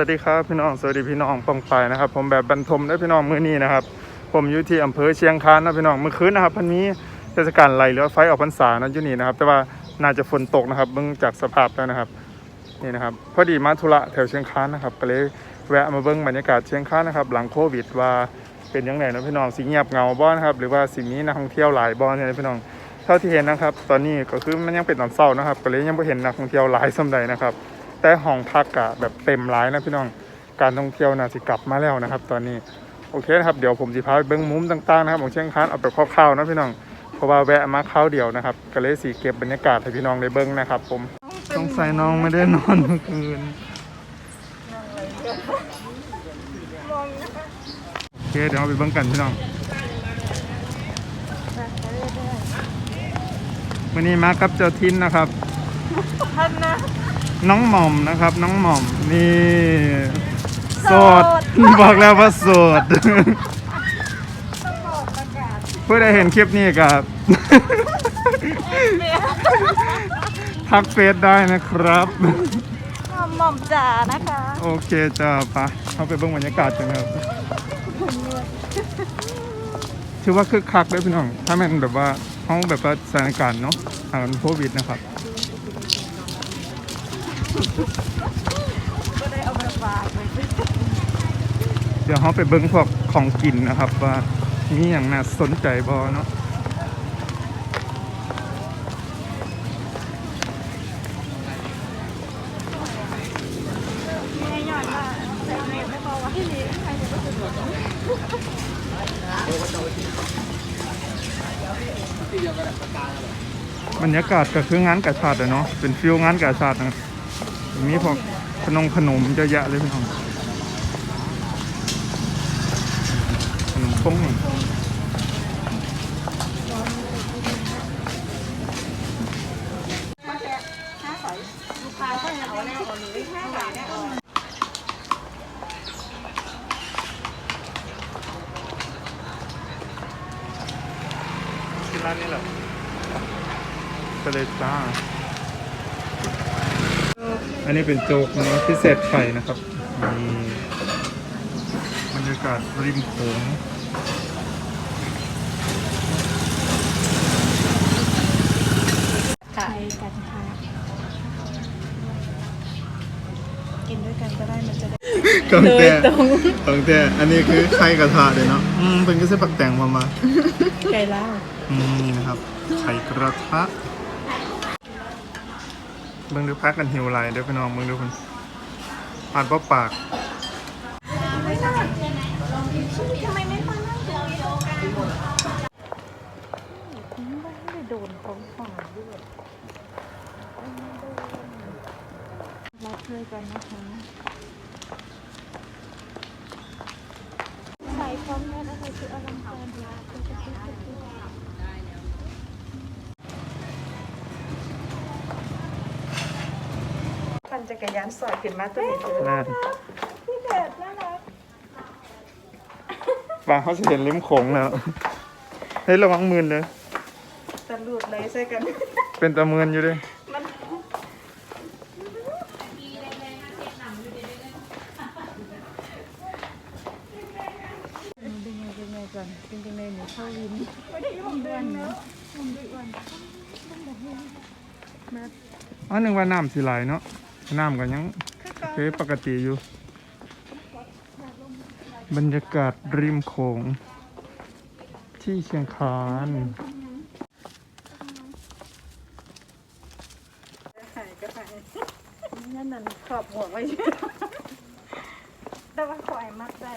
วัสดีครับพี่น้องสวัสดีพี่น้องปองไปนะครับ ผมแบบบรรทมและพี่น้องมื้อนี้นะครับ ผมอยู่ที่อำเภอเชียงคานนะพี่น้องเมื่อคืนนะครับพันนี้เทศกาลไหลเรือไฟออกพรรษานะอยู่นี่นะครับ แต่ว่าน่าจะฝนตกนะครับเบื้องจากสภาพแล้วนะครับนี่นะครับพอดีมาธุระแถวเชียงคานนะครับก็เลยแวะมาเบิ้องบรรยากาศเชียงคานนะครับ หลังโควิดว่าเป็นยังไงนะพี่น้องสีเงียบเงาบ้อนครับหรือว่าสีนี้นักท่องเที่ยวหลายบ้อนเนี่ยนะพี่น้องเท่าที่เห็นนะครับ ตอนนี้ก็คือมันยังเป็นตอนเช้านะครับก็เลยยังไม่เห็นนักท่องเที่ยวหลายสำใดนะครับ แต่ห้องพักอะแบบเต็มร้ายนะพี่น้อง การท่องเที่ยวน่าสิกลับมาแล้วนะครับ ตอนนี้ โอเคนะครับ เดี๋ยวผมจะพาไปเบิ้งมุมต่างๆนะครับของเชียงคานเอาไปคร่าวๆนะพี่น้อง เพราะว่าแวะมาคราวเดียวนะครับก็เลยสีเก็บบรรยากาศให้พี่น้องได้เบิ้งนะครับผมสงใสัยน้องไม่ได้นอนเมื่อคืนโอเคเดี๋ยวเราไปเบิ้งกันพี่น้องวันนี้มากับเจ้าทินนะครับท่านนะ น้องหม่อมนะครับ น้องหม่อมนี่โสดโสดบอกแล้วว่าโสดต้องบอกประกาศผู้ใดเห็นคลิปนี้กับ ทักเฟซได้นะครับ หม่อมจ๋านะคะโอเคจ้าปะเข้าไปเบิ่งบรรยากาศกันครับ ถือว่าคึกคักเลยพี่น้อง ถ้าแม่นแบบว่าห้องแบบว่าสถานการณ์เนาะทางโควิดนะครับ ก็ได้เอามาฝากเลยเดี๋ยวเขาไปเบิ้งพวกของกินนะครับ ว่ามีอย่างน่าสนใจบอเนาะบรรยากาศก็คืองานกระชาติอะเนาะเป็นฟิลงานกระชาตินะ มีพวกขนมขนมเยอะแยะเลยพี่น้องขนมพงนี่มาแค่ห้าสอยลูกค้าก็ยังเอาแน่เอาหรือห้าบาทแน่เอาที่ร้านนี้แหละทะเลจ้า อันนี้เป็นโจ๊กเนาะพิเศษไข่นะครับนี่บรรยากาศริมโขงค่ะกันค่ะกินด้วยกันก็ได้มันจะได้กองแต่โดยตรงกองแต่อันนี้คือไข่กระทะเลยเนาะอืมเป็นก็เส้นปักแต่งมามาไก่ล่าอืมนี่นะครับไข่กระทะ เบิ่งดูพักกันหิวไรเดี๋ยวพี่น้องเบิ่งดูคนปาดเปปากทำไมไม่มานั่งคุยกันไม่ได้โดนท้องฝ่าด้วยรับช่วยกันนะคะ นจักรยานสอยขึ้นมาตัวนี้เจอน่าพี่เด็ดน่ารักบางเขาจะเห็นริมโขงแล้วเฮ้ยระวังมือเลยตะลุดเลยใส่กัน เป็นตะเมือนอยู่ด้วยมันเป็นไงเป็นไงก่อนเป็นยังไงหนูเข้าวินไม่ได้ยุ่งนะยุ่งด้วยวันอ๋อนึกว่าน้ำสิไหลเนาะ น้ำก็ยังโอเคปกติอยู่ บรรยากาศริมโขง ที่เชียงคานหายก็หายนั่นนั่นขอบหัวไว้แต่ว่าขอให้มัดได้